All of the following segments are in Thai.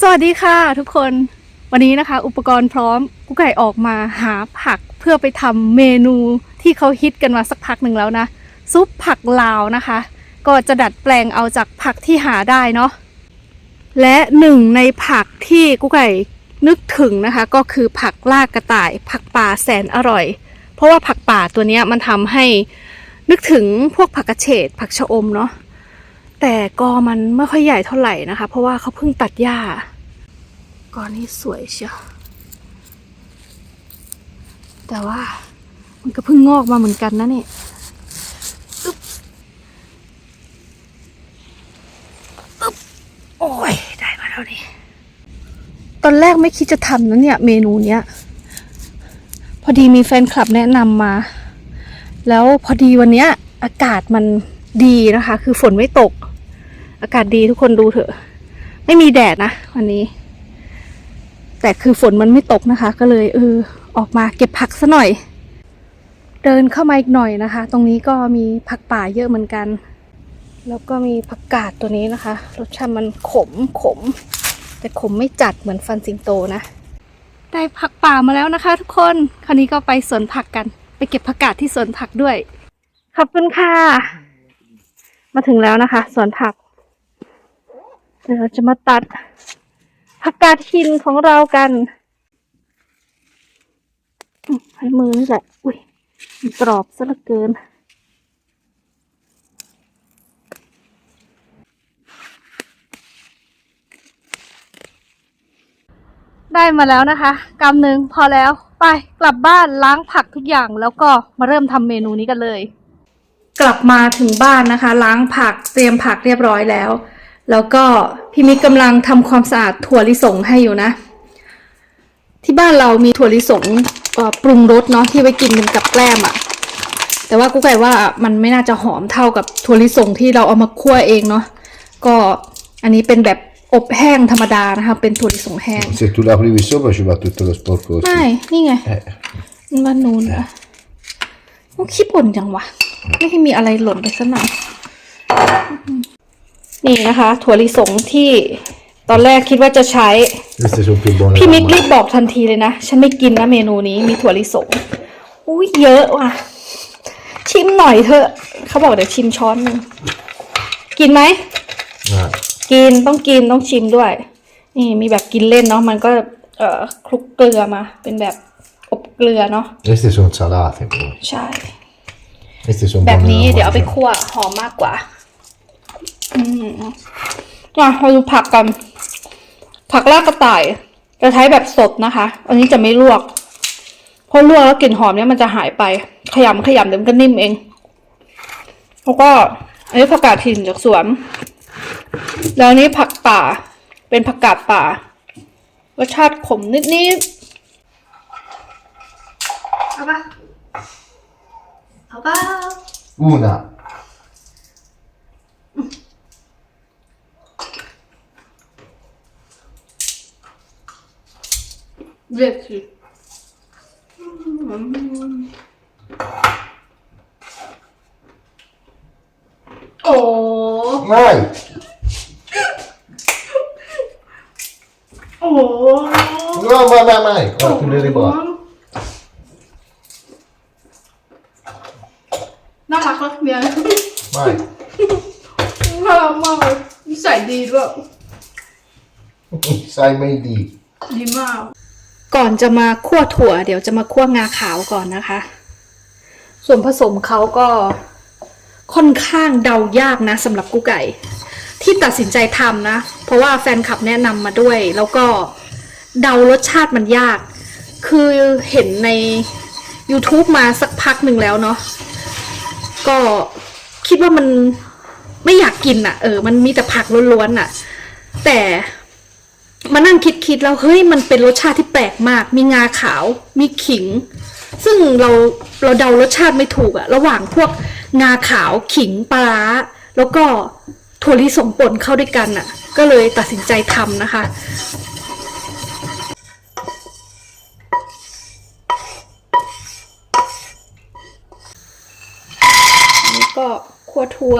สวัสดีค่ะทุกคนวันนี้นะคะ อุปกรณ์พร้อมกุ๊กไก่ออกมาหาผักเพื่อไปทำเมนูที่เขาฮิตกันมาสักพักหนึ่งแล้วนะ ซุปผักลาวนะคะ ก็จะดัดแปลงเอาจากผักที่หาได้เนาะและหนึ่งในผักที่กุ๊กไก่นึกถึงนะคะ ก็คือผักลากกระต่าย ผักป่าแสนอร่อย เพราะว่าผักป่าตัวนี้มันทำให้นึกถึงพวกผักกระเฉดผักชะอมเนาะ แต่กอมันไม่ค่อยใหญ่เท่าไหร่นะคะ เพราะว่าเขาเพิ่งตัดหญ้ากอนี้สวยเชียวแต่ว่ามันก็เพิ่งงอกมาเหมือนกันนะเนี่ยอึ๊บอึ๊บโอ้ย ได้มาแล้วนี่ ตอนแรกไม่คิดจะทำนะเนี่ย เมนูเนี้ย พอดีมีแฟนคลับแนะนำมา แล้วพอดีวันเนี้ย อากาศมันดีนะคะ คือฝนไม่ตก อากาศดีทุกคนดูเถอะ ไม่มีแดดนะวันนี้ แต่คือฝนมันไม่ตกนะคะ ก็เลยเออออกมาเก็บผักซะหน่อย เดินเข้ามาอีกหน่อยนะคะ ตรงนี้ก็มีผักป่าเยอะเหมือนกัน แล้วก็มีผักกาดตัวนี้นะคะ รสชาติมันขมขม แต่ขมไม่จัดเหมือนฟันสิงโตนะ ได้ผักป่ามาแล้วนะคะ ทุกคน คราวนี้ก็ไปสวนผักกัน ไปเก็บผักกาดที่สวนผักด้วย ขอบคุณค่ะ มาถึงแล้วนะคะ สวนผัก เดี๋ยวเราจะมาตัดผักกาดหินของเรากันให้มือนี่แหละ อุ้ยกรอบซะเหลือเกิน ได้มาแล้วนะคะกำหนึ่งพอแล้ว ไปกลับบ้านล้างผักทุกอย่างแล้วก็มาเริ่มทำเมนูนี้กันเลย กลับมาถึงบ้านนะคะ ล้างผักเตรียมผักเรียบร้อยแล้ว แล้วก็พี่มิกกำลังทำความสะอาดถั่วลิสงให้อยู่นะ ที่บ้านเรามีถั่วลิสงเอ่อปรุงรสเนาะที่ไว้กินกันกับแกล้มอะแต่ว่ากูไก่ว่ามันไม่น่าจะหอมเท่ากับถั่วลิสงที่เราเอามาคั่วเองเนาะก็อันนี้เป็นแบบอบแห้งธรรมดานะคะเป็นถั่วลิสงแห้ง Se tu l'apri sopra ci va tutto lo sporco così. ไม่ นี่ไง Eh, มันว่านูนอะมันขี้ป่นจังวะ ไม่ให้มีอะไรหล่นไปสักหน่อย นี่นะคะ ถั่วลิสงที่ตอนแรกคิดว่าจะใช้ queste sono più buone. พี่มิก della รีบบอกทันทีเลยนะ ฉันไม่กินนะเมนูนี้มีถั่วลิสงอุ้ยเยอะว่ะ ชิมหน่อยเถอะเขาบอกเดี๋ยวชิมช้อนหนึงกินไหม mamma. Ah, กินต้องกินต้องชิมด้วย นี่มีแบบกินเล่นเนาะมันก็เอ่อคลุกเกลือมา เป็นแบบอบเกลือเนาะ queste sono salate poi. ใช่ Queste sono แบบ buone นี้ da เดี๋ยวเอาไป mangiare. คั่วหอมมากกว่า อืมมาเราดูผักกัน ผักลากกระต่าย จะใช้แบบสดนะคะ อันนี้จะไม่ลวก เพราะลวกแล้วกลิ่นหอมเนี่ยมันจะหายไป ขยำขยำเดี๋ยวมันก็นิ่มเอง แล้วก็อันนี้ผักกาดถิ่นจากสวน แล้วอันนี้ผักป่า เป็นผักกาดป่า รสชาติขมนิดๆเอาปะเอาปะ Una. Wirklich. Oh. Vai! Oh. No, vai, vai, vai. Guarda, tu le riporti. น่ารักมากเมีย Vai. น่ารักมากเลยนิสัยดีด้วย Sai mai di. ดีมาก ก่อนจะมาคั่วถั่ว เดี๋ยวจะมาคั่วงาขาวก่อนนะคะ ส่วนผสมเขาก็ค่อนข้างเดายากนะสำหรับกุ๊กไก่ ที่ตัดสินใจทำนะ เพราะว่าแฟนคลับแนะนำมาด้วย แล้วก็เดารสชาติมันยาก คือเห็นใน YouTube มาสักพักหนึ่งแล้วเนาะก็คิดว่ามันไม่อยากกินอะ่ะ เออ มันมีแต่ผักล้วนๆอะ แต่ มานั่งคิดคิดๆแล้วเฮ้ยมันเป็นรสชาติที่แปลกมาก มีงาขาว มีขิง ซึ่งเราเราเดารสชาติไม่ถูกอะระหว่างพวกงาขาวขิงปลาร้าแล้วก็ถั่วลิสงป่นเข้าด้วยกันอะก็เลยตัดสินใจทำนะคะก็คั่วถั่ว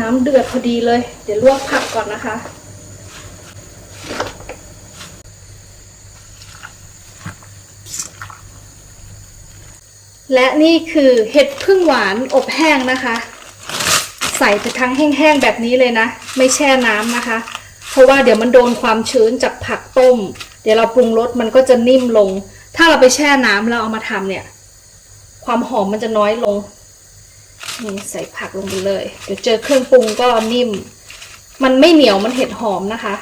น้ำเดือดพอดีเลย เดี๋ยวลวกผักก่อนนะคะ และนี่คือเห็ดพึ่งหวานอบแห้งนะคะ ใส่ไปทั้งแห้งๆแบบนี้เลยนะ ไม่แช่น้ำนะคะ เพราะว่าเดี๋ยวมันโดนความชื้นจากผักต้ม เดี๋ยวเราปรุงรสมันก็จะนิ่มลง ถ้าเราไปแช่น้ำแล้วเอามาทำเนี่ย ความหอมมันจะน้อยลง นี่ใส่ผักลงไปเลย เดี๋ยวเจอเครื่องปรุงก็นิ่ม มันไม่เหนียวมันเห็ดหอมนะคะ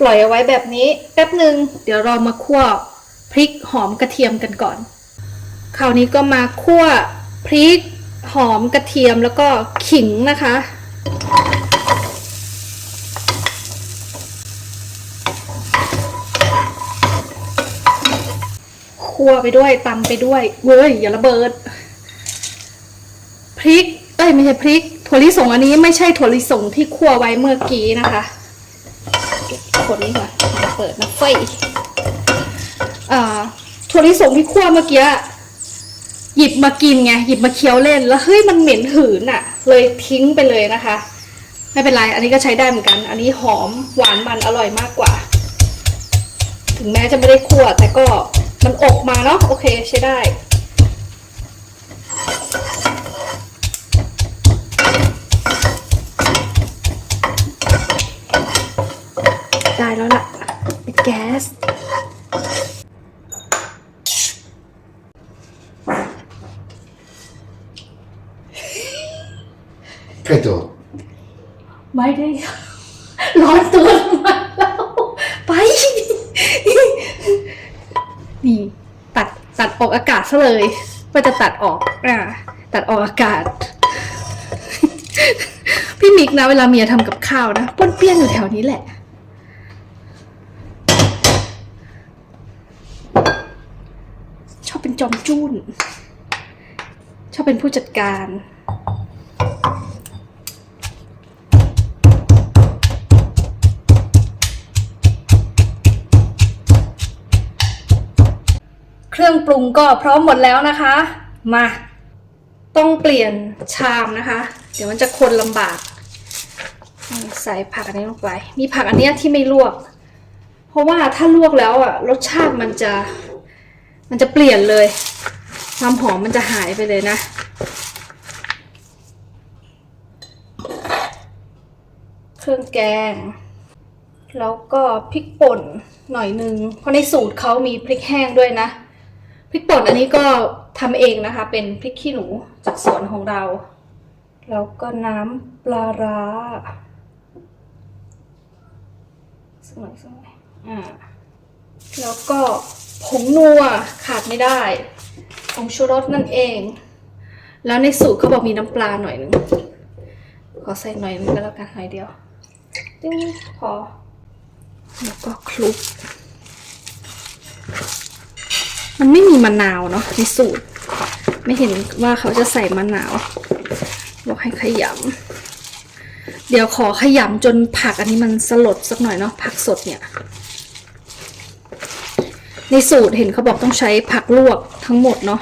ปล่อยเอาไว้แบบนี้แป๊บหนึ่งเดี๋ยวเรามาคั่วพริกหอมกระเทียมกันก่อน คราวนี้ก็มาคั่วพริกหอมกระเทียมแล้วก็ขิงนะคะ คั่วไปด้วยตำไปด้วยเว้ยอย่าระเบิด พริก เอ้ยไม่ใช่พริก ถั่วลิสงอันนี้ไม่ใช่ถั่วลิสงที่คั่วไว้เมื่อกี้นะคะคนนี้ก่อนเปิดนะเฟยอ่าถั่วลิสงที่คั่วเมื่อกี้ หยิบมากินไงหยิบมาเคี้ยวเล่นแล้วเฮ้ยมันเหม็นหืนอะเลยทิ้งไปเลยนะคะ ไม่เป็นไรอันนี้ก็ใช้ได้เหมือนกัน อันนี้หอมหวานมันอร่อยมากกว่า ถึงแม้จะไม่ได้คั่วแต่ก็มันอบมาเนาะโอเคใช้ได้ได้แล้วล่ะปิดแก๊ส ใกล้ตัว ไม่ได้ ร้อนตัวมาแล้ว ไป นี่ตัดตัดออกอากาศซะเลยว่าจะตัดออกอ่าตัดออกอากาศ พี่มิกนะ เวลาเมียทำกับข้าวนะป้วนเปี้ยนอยู่แถวนี้แหละชอบเป็นจอมจุ้น ชอบเป็นผู้จัดการ เครื่องปรุงก็พร้อมหมดแล้วนะคะ มา ต้องเปลี่ยนชามนะคะ เดี๋ยวมันจะคนลำบาก ใส่ผักอันนี้ลงไป มีผักอันเนี้ยที่ไม่ลวก เพราะว่าถ้าลวกแล้วอะรสชาติมันจะ มันจะเปลี่ยนเลย ความหอมมันจะหายไปเลยนะเครื่องแกง แล้วก็พริกป่นหน่อยนึง เพราะในสูตรเขามีพริกแห้งด้วยนะ พริกป่นอันนี้ก็ทำเองนะคะ เป็นพริกขี้หนูจากสวนของเรา แล้วก็น้ำปลาร้าสักหน่อยสักหน่อยอ่าแล้วก็ผงนัวขาดไม่ได้ผงชูรสนั่นเอง แล้วในสูตรเขาบอกมีน้ำปลาหน่อยนึงขอใส่หน่อยนึงก็แล้วกันหน่อยเดียวติ้งพอแล้วก็คลุก มันไม่มีมะนาวเนาะในสูตร ไม่เห็นว่าเขาจะใส่มะนาว บอกให้ขยำเดี๋ยวขอขยำจนผักอันนี้มันสลดสักหน่อยเนาะผักสดเนี่ยในสูตรเห็นเขาบอกต้องใช้ผักลวกทั้งหมดเนาะ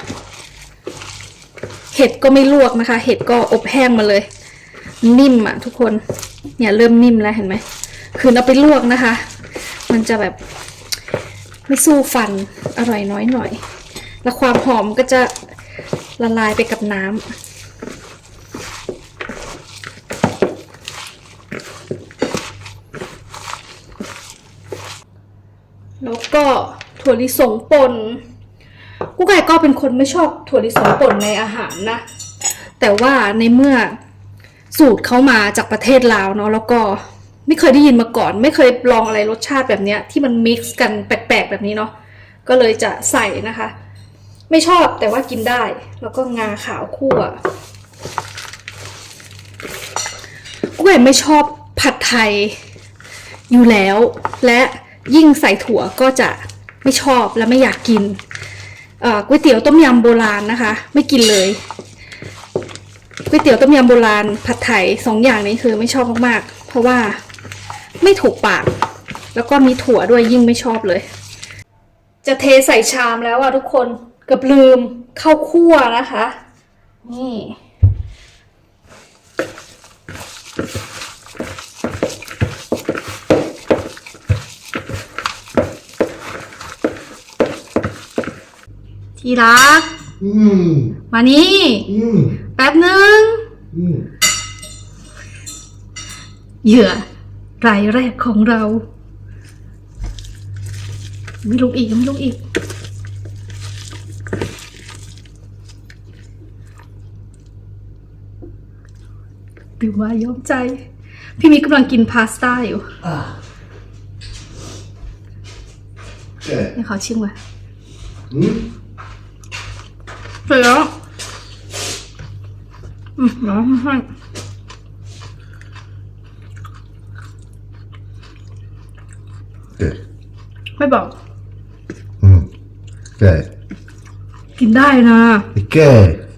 เห็ดก็ไม่ลวกนะคะ เห็ดก็อบแห้งมาเลย นิ่มอะทุกคนเนี่ยเริ่มนิ่มแล้วเห็นไหมคือเอาไปลวกนะคะ มันจะแบบ ไม่สู้ฟันอร่อยน้อยหน่อย แล้วความหอมก็จะละลายไปกับน้ำแล้วก็ถั่วลิสงป่นกุ๊กไก่ก็เป็นคนไม่ชอบถั่วลิสงป่นในอาหารนะ แต่ว่าในเมื่อสูตรเขามาจากประเทศลาวเนาะแล้วก็ ไม่เคยได้ยินมาก่อน ไม่เคยลองอะไรรสชาติแบบเนี้ยที่มันมิกซ์กันแปลกๆแบบนี้เนาะก็เลยจะใส่นะคะ ไม่ชอบแต่ว่ากินได้ แล้วก็งาขาวคั่วกุ้ยไม่ชอบผัดไทยอยู่แล้ว และยิ่งใส่ถั่วก็จะไม่ชอบและไม่อยากกินก๋วยเตี๋ยวต้มยำโบราณนะคะ ไม่กินเลยก๋วยเตี๋ยวต้มยำโบราณผัดไทยสองอย่างนี้คือไม่ชอบมากๆ เพราะว่า ไม่ถูกปาก แล้วก็มีถั่วด้วยยิ่งไม่ชอบเลย จะเทใส่ชามแล้วอะทุกคนเกับลืมข้าวคั่วนะคะ นี่ที่รักอืมมานี่อืมแป๊บนึงอืมเหยื่อ รายแรกของเรา ไม่ลุกอีก ไม่ลุกอีก ตื่นมายอมใจ พี่มีกำลังกินพาสต้าอยู่โอเคให้ขอชิมก่อนอืมเสร็จแล้วอืมร้อนมาก โอเค ไม่บอกอืมโอเคกินได้นะโอเค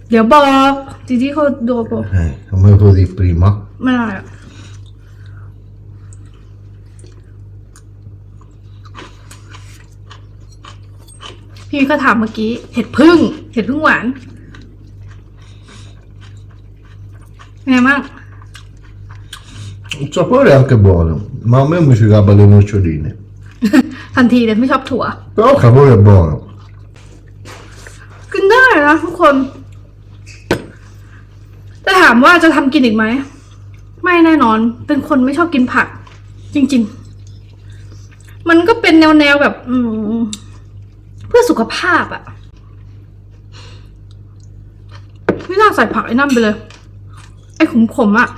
เดี๋ยวบอกจริงๆเขาโดนบอก Eh, come lo di prima ไม่ได้อะพี่ก็ถามเมื่อกี้เห็ดพึ่ง เห็ดพึ่งหวานเป็นไงบ้าง il sapore è anche buono ma a me mi ci gabba le noccioline ทันทีเลยไม่ชอบถั่ว però il sapore è buono กินได้นะทุกคนแต่ถามว่าจะทำกินอีกไหม ไม่แน่นอน เป็นคนไม่ชอบกินผัก จริง ๆ มันก็เป็นแนวแนวๆแบบ อืม เพื่อสุขภาพอะไม่น่าใส่ผักไอ้นั่นไปเลย ไอ้ขมขมๆอะ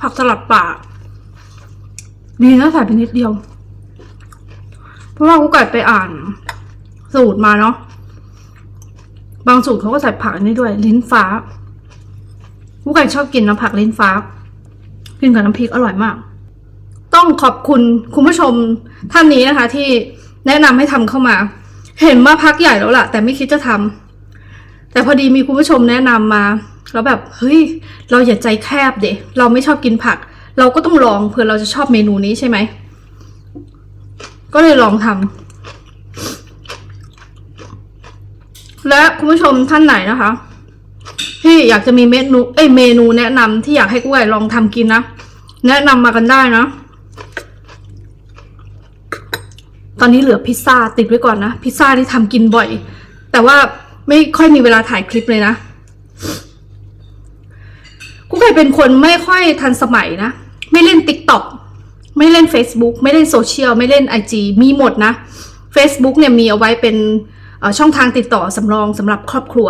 ผักสลัดป่า ดีนะใส่ไปนิดเดียวเพ ราะว่ากูไก่ไปอ่าน สูตรมาเนาะบางสูตรเขาก็ใส่ผักอันนี้ด้วย ลิ้นฟ้าผู้ไก่ชอบกินน้ำผักลิ้นฟ้า กินกับน้ำพริกอร่อยมาก ต้องขอบคุณคุณผู้ชมท่านนี้นะคะ ที่แนะนำให้ทำเข้ามา เห็นมาพักใหญ่แล้วล่ะ แต่ไม่คิดจะทำแต่พอดีมีคุณผู้ชมแนะนำมาแล้วแบบเฮ้ย เราอย่าใจแคบเดะเราไม่ชอบกินผัก เราก็ต้องลองเผื่อเราจะชอบเมนูนี้ใช่ไหม ก็เลยลองทำและคุณผู้ชมท่านไหนนะคะ ที่อยากจะมีเมนู เอ้ยเมนูแนะนำที่อยากให้กุ้ยลองทำกินนะแนะนำมากันได้นะตอนนี้เหลือพิซซ่าติดไว้ก่อนนะพิซซ่าที่ทำกินบ่อย แต่ว่าไม่ค่อยมีเวลาถ่ายคลิปเลยนะกุ้ยเป็นคนไม่ค่อยทันสมัยนะ ไม่เล่นติ๊กต็อก ไม่เล่น Facebook ไม่เล่นโซเชียลไม่เล่น IG มีหมดนะ Facebook เนี่ยมีเอาไว้เป็นช่องทางติดต่อสำรองสำหรับครอบครัว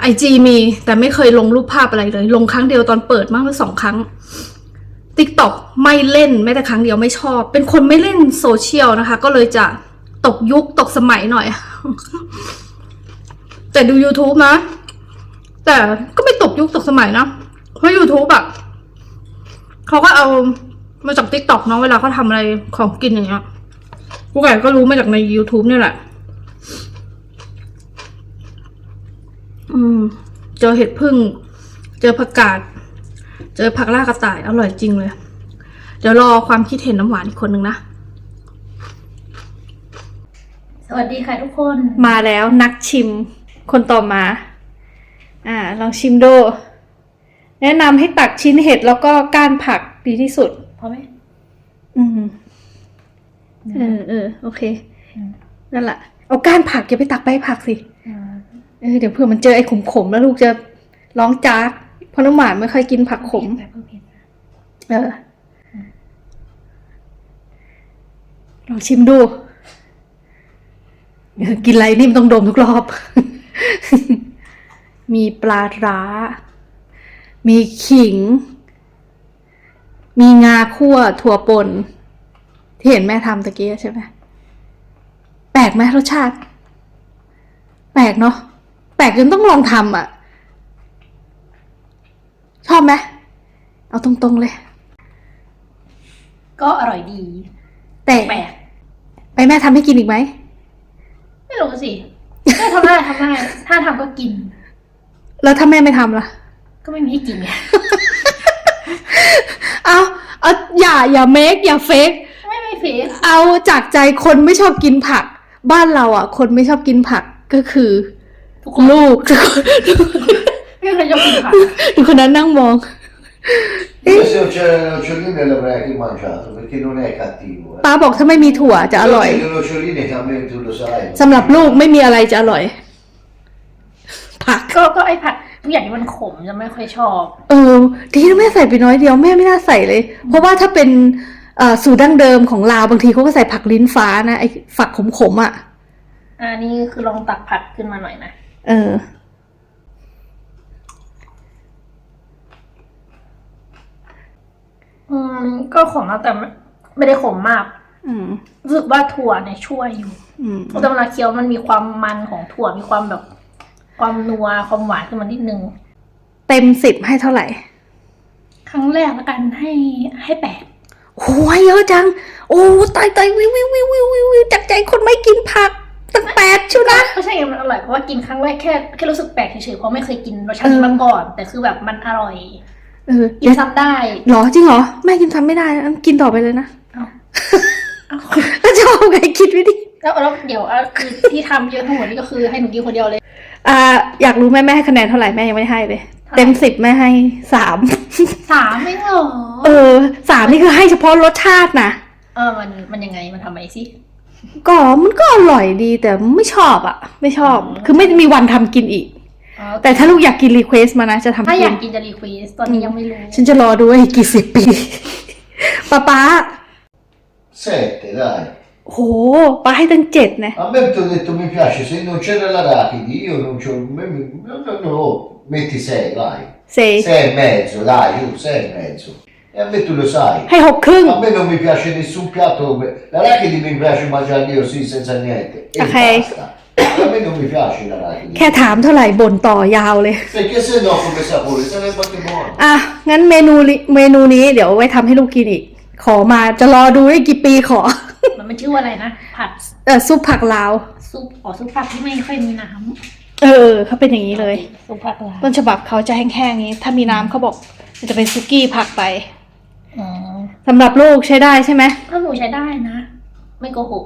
ไอจีมีแต่ไม่เคยลงรูปภาพอะไรเลย ลงครั้งเดียวตอนเปิดมากกว่าสองครั้ง TikTok ไม่เล่นแม้แต่ครั้งเดียวไม่ชอบ เป็นคนไม่เล่นโซเชียลนะคะ ก็เลยจะตกยุคตกสมัยหน่อย แต่ดู YouTube นะ แต่ก็ไม่ตกยุคตกสมัยนะ เพราะ YouTube อะ เขาก็เอามาจาก TikTok เนาะเวลาเขาทำอะไรของกินอย่างเงี้ยกูไก่ก็รู้มาจากใน YouTube เนี่ยแหละ อืม เจอเห็ดพึ่ง เจอผักกาด เจอผักล่ากระต่าย อร่อยจริงเลย เดี๋ยวรอความคิดเห็นน้ำหวานอีกคนนึงนะ สวัสดีค่ะทุกคน มาแล้วนักชิมคนต่อมา อ่า ลองชิมดู แนะนำให้ตักชิ้นเห็ดแล้วก็ก้านผักดีที่สุด พอไหมอืมเออเออโอเคนั่นแหละเอาก้านผักอย่าไปตักใบผักสิเออเดี๋ยวเผื่อมันเจอไอ้ขมขมๆแล้วลูกจะร้องจาก เพราะน้องหมานไม่ค่อยกินผักขมแบบเพิ่มเผ็ดนะเออลองชิมดูเออกินอะไรนี่มันต้องดมทุกรอบ มีปลาร้า มีขิง มีงาคั่วถั่วป่นที่เห็นแม่ทำตะกี้ใช่ไหมแปลกไหมรสชาติ แปลกเนาะแปลกจนต้องลองทำอะ ชอบไหมเอาตรงๆเลย ก็อร่อยดี แต่แปลกไปแม่ทำให้กินอีกไหม ไม่รู้สิก็ทำได้ทำได้ถ้าทำก็กิน แล้วถ้าแม่ไม่ทำล่ะ ก็ไม่มีให้กินไง เอาเอาอย่าอย่าเมคอย่าเฟกไม่ไม่เฟสเอาจากใจคนไม่ชอบกินผัก บ้านเราอะ คนไม่ชอบกินผักก็คือทุกคนลูกทุกคนไม่เคยชอบกินผักทุกคนนั้นนั่งมอง Io se non c'era le noccioline l'avrei anche mangiato perché non è cattivo. Eh. ป้าบอกถ้าไม่มีถั่วจะอร่อย Però Le noccioline che a me tu lo sai. สำหรับลูกไม่มีอะไรจะอร่อย ผักก็ก็ไอผัก ทุกอย่างที่มันขมจะไม่ค่อยชอบ เออดีนะแม่ใส่ไปน้อยเดียวแม่ไม่น่าใส่เลย เพราะว่าถ้าเป็นเอ่อสูตรดั้งเดิมของลาวบางทีเขาก็ใส่ผักลิ้นฟ้านะไอ้ฝักขมๆอะอันนี้คือลองตักผักขึ้นมาหน่อยนะเออ อืมก็ขมนะแต่ไม่ไม่ได้ขมมากอืมรู้สึกว่าถั่วเนี่ยช่วยอยู่อืมแต่เวลาเคี้ยวมันมีความมันของถั่วมีความแบบ ความนัวความหวานขึ้นมานิดนึง เต็มสิบให้เท่าไหร่ ครั้งแรกแล้วกันให้ให้แปดโอ้ยเยอะจัง โอ้ตายตายวิววิววิววิววิววิวจากใจคนไม่กินผักตั้งแปดชิวนะ ไม่ใช่ไงมันอร่อยเพราะว่ากินครั้งแรกแค่แค่รู้สึกแปลกเฉยๆเพราะไม่เคยกินรสชาตินี้มาก่อน แต่คือแบบมันอร่อย เออกินซ้ำได้เหรอจริงเหรอแม่กินทำไม่ได้นะกินต่อไปเลยนะ เอ้าแล้วจะเอาไงคิดวิธี แล้วแล้วเดี๋ยวอะคือที่ทำเยอะทั้งหมดนี่ก็คือให้หนูกินคนเดียวเลย อ่า อยากรู้แม่แม่ให้คะแนนเท่าไหร่แม่ยังไม่ให้เลย เต็มสิบแม่ให้สาม สามไม่เหรอเออสามนี่คือให้เฉพาะรสชาตินะ เออมันมันยังไงมันทำไมสิ ก็มันก็อร่อยดีแต่ไม่ชอบอะ ไม่ชอบคือไม่มีวันทำกินอีก อ๋อแต่ถ้าลูกอยากกินรีเควสมานะ จะทำถ้าอกิยานกกินจะรีเควสตอนนี้ยังไม่รู้ฉันจะรอดูอีกกี่สิบปีป้าป๊า Sette, dai. โหป้าให้ตั้งเจ็ดนะ A me ti ho detto mi piace, se non c'era l'arachidi io non c'ho... me- me- No, no, no, metti sei, vai. เซ Sei e mezzo, dai, giù, sei e mezzo. E a me tu lo sai. ให้หกครึ่ง A me non mi piace nessun piatto, l'arachidi mi piace mangiarli io sì, senza niente. E Ok. basta. A me non mi piace l'arachidi. แค่ถามเท่าไหร่บ่นต่อยาวเลย Perché se no come sapore sarebbe anche buono. อะ งั้นเมนูลิเมนูนี้เดี๋ยวไว้ทำให้ลูกกินอีก ขอมาจะรอดูได้กี่ปีขอ มันมันชื่อว่าอะไรนะ ผัดเออซุปผักลาว ซุปอ๋อซุปผักที่ไม่ค่อยมีน้เออเขาเป็นอย่างนี้ำเลย ซุปผักลาต้นฉบับเขาจะแห้งๆนี้ ถ้ามีน้ำเขาบอกจะเป็นซุกี้ผักไปอ๋อสำหรับลูกใช้ได้ใช่ไหม ถ้าหนูใช้ได้นะ ไม่โกหก